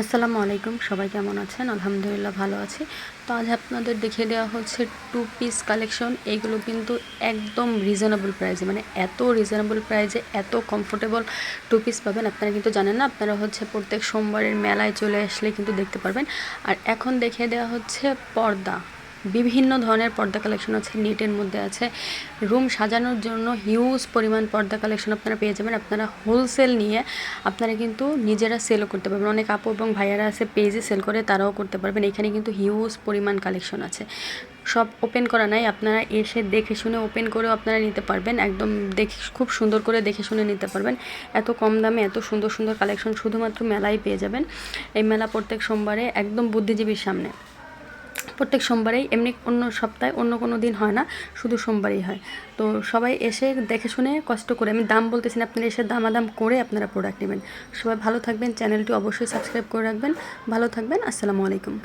আসসালামু আলাইকুম, সবাই কেমন আছেন? আলহামদুলিল্লাহ ভালো আছি। তো আজ আপনাদের দেখিয়ে দেওয়া হচ্ছে টু পিস কালেকশন এইগুলো কিন্তু একদম রিজনেবল প্রাইজে মানে এত রিজনেবল প্রাইজে এত কমফোর্টেবল টু পিস পাবেন। আপনারা কিন্তু জানেন না, আপনারা হচ্ছে প্রত্যেক সোমবারের মেলায় চলে আসলে কিন্তু দেখতে পারবেন। আর এখন দেখে দেওয়া হচ্ছে পর্দা। বিভিন্ন ধরনের পর্দা কালেকশন আছে নেটের মধ্যে আছে। রুম সাজানোর জন্য হিউজ পরিমাণ পর্দা কালেকশন আপনারা পেয়ে যাবেন। আপনারা হোলসেল নিয়ে আপনারা কিন্তু নিজেরা সেলও করতে পারবেন। অনেক আপু এবং ভাইয়ারা আছে পেজে সেল করে তারাও করতে পারবেন। এখানে কিন্তু হিউজ পরিমাণ কালেকশন আছে। সব ওপেন করা নাই, আপনারা এসে দেখে শুনে ওপেন করেও আপনারা নিতে পারবেন। একদম দেখে, খুব সুন্দর করে দেখে শুনে নিতে পারবেন। এত কম দামে এত সুন্দর সুন্দর কালেকশন শুধুমাত্র মেলায় পেয়ে যাবেন। এই মেলা প্রত্যেক সোমবারে একদম বুদ্ধিজীবীর সামনে। প্রত্যেক সোমবারেই, এমনি অন্য সপ্তাহে অন্য কোনো দিন হয় না, শুধু সোমবারই হয়। তো সবাই এসে দেখে শুনে কষ্ট করে, আমি দাম বলতেছি না, আপনারা এসে দামাদাম করে আপনারা প্রোডাক্ট নেবেন। সবাই ভালো থাকবেন চ্যানেলটি অবশ্যই সাবস্ক্রাইব করে রাখবেন। ভালো থাকবেন, আসসালামু আলাইকুম।